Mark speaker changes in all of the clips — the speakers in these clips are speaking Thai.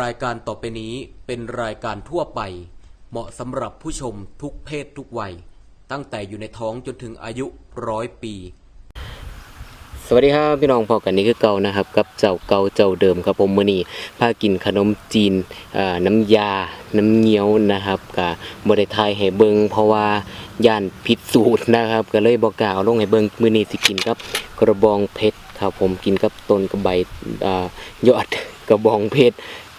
Speaker 1: รายการต่อไปนี้เป็นรายการทั่วไป เหมาะสำหรับผู้ชมทุกเพศทุกวัย ตั้งแต่อยู่ในท้องจนถึงอายุร้อยปี
Speaker 2: สวัสดีครับพี่น้องพอกันนี้คือเก่านะครับกับเจ้าเก่าเจ้าเดิมครับผมมื้อนี้พากินขนมจีนเอ่อน้ำยา น้ำเงี้ยวนะครับกับ่ได้ทายให้เบิงเพราะว่าย่านผิดสูตรนะครับ ก็เลยบ่กล้าเอาลงให้เบิงมื้อนี้สิกินกับกระบองเพชรครับผมกินกับต้นกระใบอ่ายอดกระบองเพชร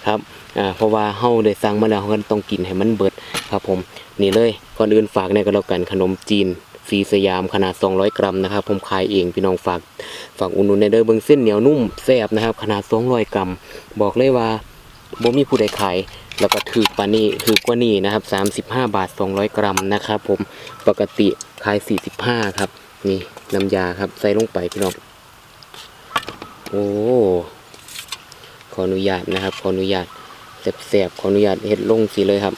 Speaker 2: ครับอ่าเพราะว่าเฮาได้สั่งมาแล้วเฮาก็ต้องกินให้มันเบิดครับผมนี่เลยก่อนอื่นฝากในอยก็แล้วกันขนมจีนสีสยามขนาด 200 กรัมนะครับ ผมขายเองพี่น้องฝากฝากอุ่นนุนในเด้อเบิ่งเส้นเหนียวนุ่มแซ่บนะครับ ขนาด 200 กรัม บอกเลยว่าบ่มีผู้ใดขายแล้วก็ถือกว่านี้ถือกว่านี้นะครับ 35 บาท 200 กรัมนะครับผมปกติขาย 45 ครับ นี่น้ำยาครับใส่ลงไปพี่น้องโอ้ ออนุญาตนะครับ ขออนุญาตแซ่บๆขออนุญาตเฮ็ดลงสิเลยครับ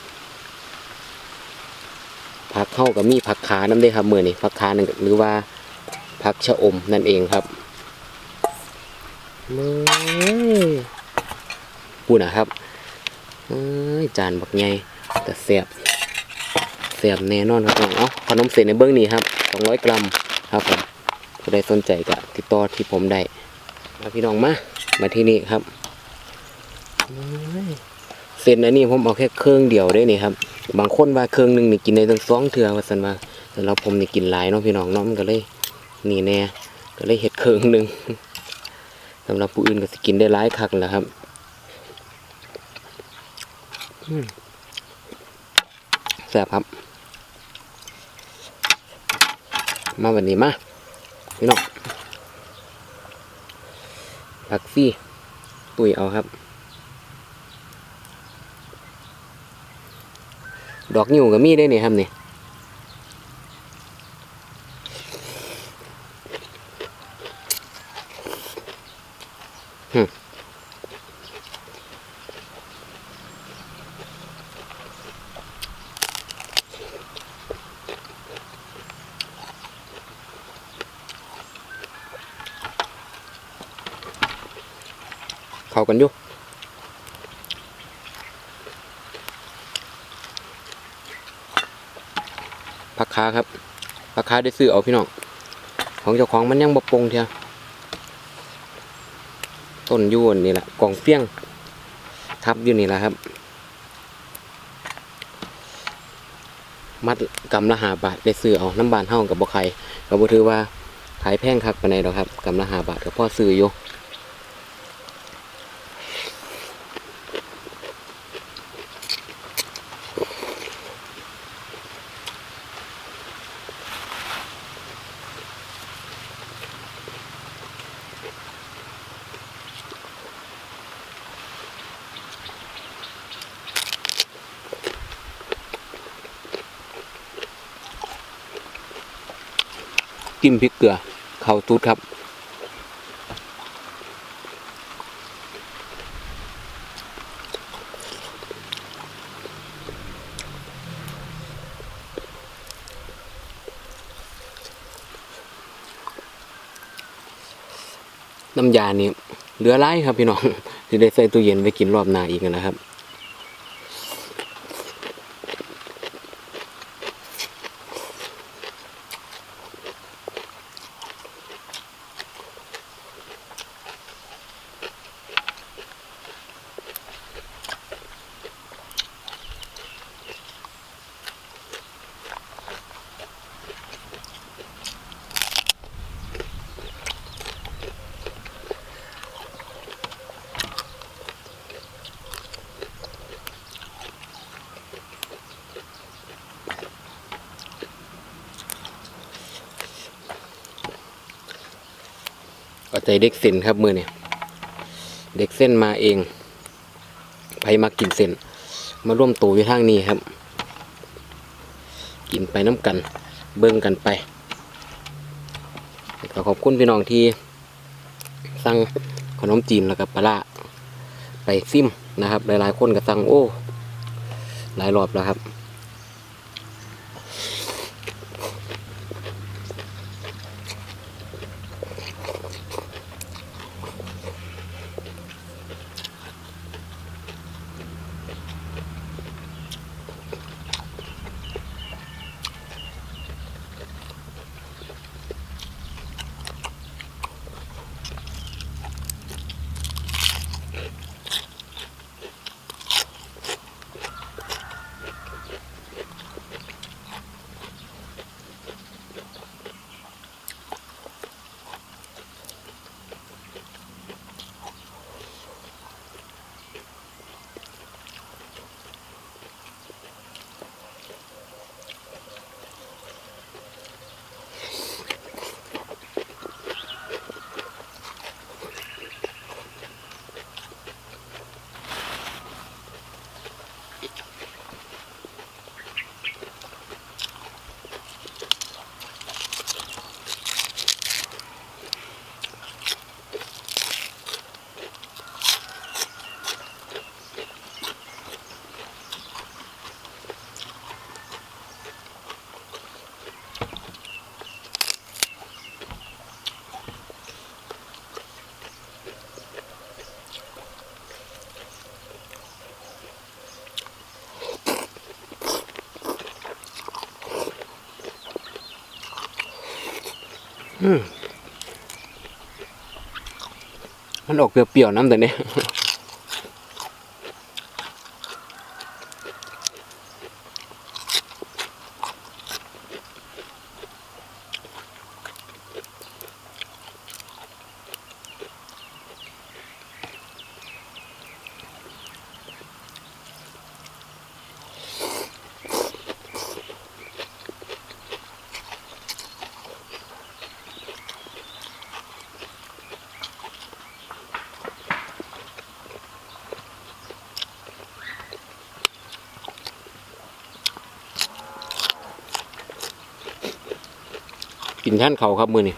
Speaker 2: ผักเข้ากับมีผักขาน้ำได้ครับมือนี่ผักขานั่นก็หรือว่าผักชะอมนั่นเองครับมือพูดนะครับเอ้ยจานบักใหญ่แต่แซ่บแซ่บแน่นอนครับน้องเอ้าขนมเส้นในเบื้องนี้ครับ200 กรัมครับผมผู้ใดสนใจก็ติดต่อที่ผมได้มาพี่น้องมามาที่นี่ครับ เส้นอันนี้ผมเอาแค่เครื่องเดียวได้นี่ครับ บางคนว่าเครื่องหนึ่งนี่กินได้ทั้งสองเทือว่าสันว่าแต่เราผมนี่กินหลายเนาะพี่น้องเน้องมันก็เลยนี่แน่ก็เลยเห็ดเครื่องหนึ่งสำหรับผู้อื่นก็สิกินได้หลายคักแหละครับแซ่บครับ มาวันนี้มาพี่น้องผักซี่ตุ๋ยเอาครับ ดอกนิ้วก็มีได้เนี่ครับนี่เข้ากันอยู่ ผักขาครับผักขาได้ซื้อเอาพี่น้องของเจ้าของมันยังบกปงเทียต้นยูนนี่แหละกองเฟี้ยง ทับอยู่นี่แหละครับ มัดกำละหาบาทได้ซื้อเอาน้ำบานเท่ากับบ่ไข่ก็บ่ถือว่าขายแพงคักปานใดดอกครับกำละหาบาทก็พ่อซื้ออยู่ จิ้มพริกเกลือเข้าตูดครับน้ำยานี่เหลือไรครับพี่น้องจะได้ใส่ตู้เย็นไว้กินรอบหน้าอีกนะครับ ใจเด็กเส้นครับมือเนี่ยเด็กเส้นมาเองไปมากินเส้น มาร่วมตัวอยู่ทางนี้ครับ กินไปน้ำกัน เบิ่งกันไปก็ขอบคุณพี่น้องที่สั่งขนมจีนแล้วก็ปลาร้าไปซิมนะครับ หลายๆคนก็สั่งโอ้ หลายรอบแล้วครับ มันออกเปรี้ยวๆน้ำแต่เนี้ย กินท่านเขาครับมือนี่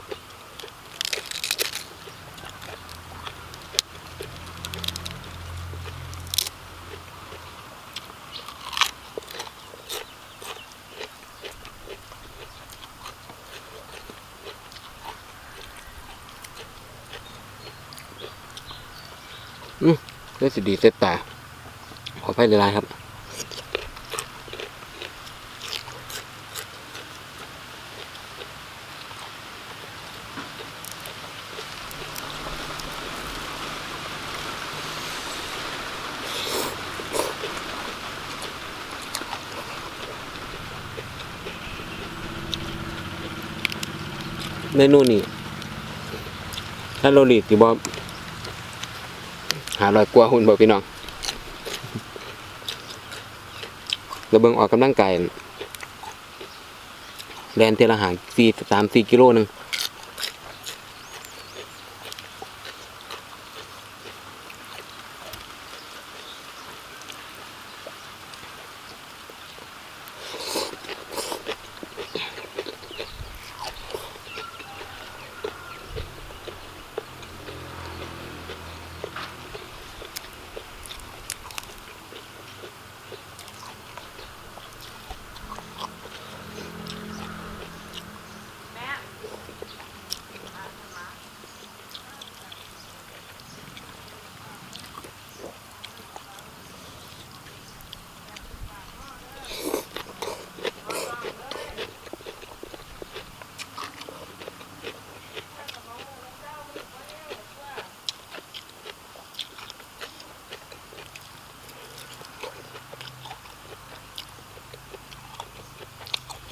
Speaker 2: อืมได้สิดีเสร็จตา ขอไฟเลยลายครับ มนูนี้ถ้าโรลีที่บอหาลอยกลัวหุ่นบ่พี่น้องเราเบิ่งออกกำลังกายแลนเทละหางสี่สามสี่กิโลหนึ่ง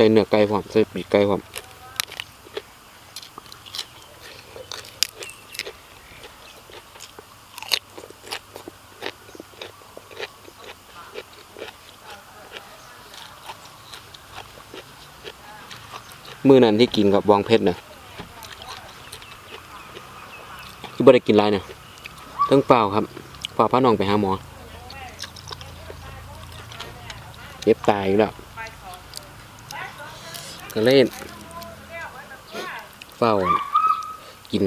Speaker 2: ส่เนื้อไก่พร้อมใส่ปีกไก่พร้อมมือนั้นที่กินกับวางเพชรนะคือบ่ได้กินไรเนี่ยเรื่องเปล่าครับเปล่าพาน้องไปหาหมอเจ็บตายอีกแล้ว ก็เล่นเฝ้ากิน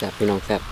Speaker 2: แซ่บพี่น้องแซ่บ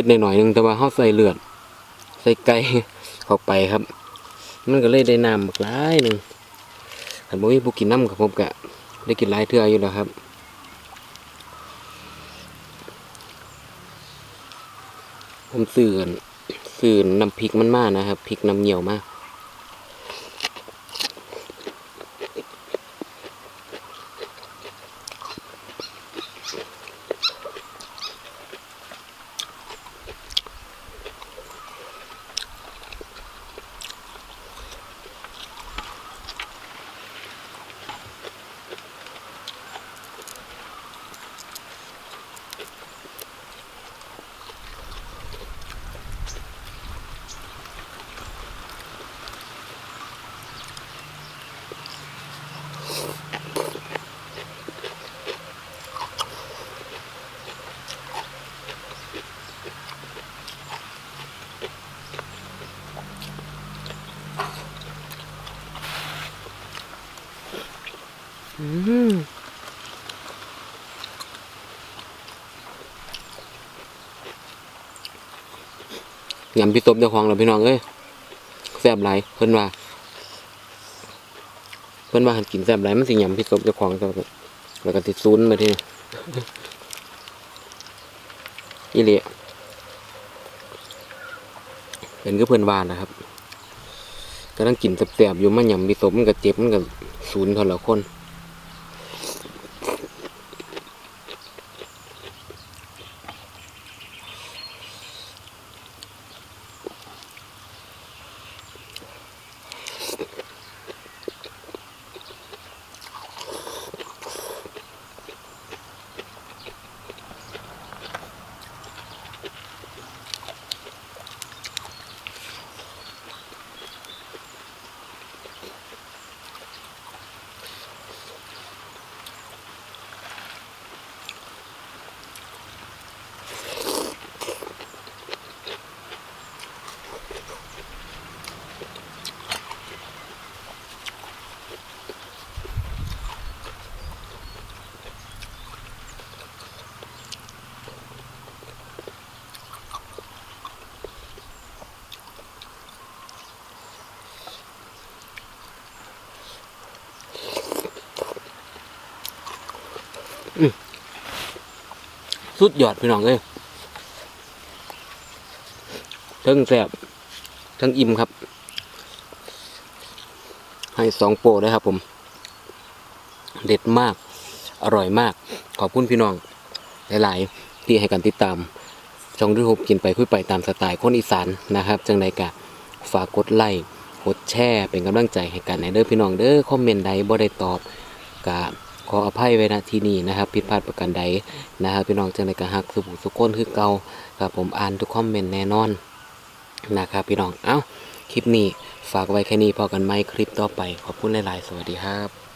Speaker 2: ดหน่อยหนึงแต่ว่าเขาใส่เลือด ใส่ไก่เข้าไปครับ มันก็เลยได้น้ำบักหลายหนึ่งคันบ่มีผู้กินน้ำกับผมกะได้กินหลายเทื่ออยู่แล้วครับผมซื่อซื่อน้ำพริกมันมากนะครับพริกน้ำเหนียวมาก ยำพี่ตบเจ้าของเราพี่น้องเอ้ยแซ่บหลายเพิ่นว่า เพิ่นว่าหันกินแซ่บหลายมันสิยำพี่ตบเจ้าของตัวแล้วก็ติดซูนมาที่นี่อีเลียเป็นก็เพื่อนบ้านนะครับกำลังกินแซ่บๆอยู่มันยำพี่ตบมันก็เจ็บมันก็ศูนย์เท่าละคน สุดยอดพี่น้องเอ้ยทั้งแซ่บทั้งอิ่มครับ ให้สองโปรเลยครับผม เด็ดมาก อร่อยมาก ขอบคุณพี่น้อง หลาย ๆ ที่ให้การติดตาม ช่องยูทูบกินไปคุยไปตามสไตล์คนอีสานนะครับ จังใดกะฝากกดไลค์กดแชร์เป็นกำลังใจให้กันในเด้อพี่น้องเด้อคอมเมนต์ใดบ่ได้ตอบกะ ขออภัยไว้ณที่นี้นะครับผิดพลาดประการใดนะครับพี่น้องจังใดกะฮักสุบุสุก้นคือเก่าครับผมอ่านทุกคอมเมนต์แน่นอนนะครับพี่น้องเอ้าคลิปนี้ฝากไว้แค่นี้พอกันไหมคลิปต่อไปขอบคุณหลายๆ สวัสดีครับ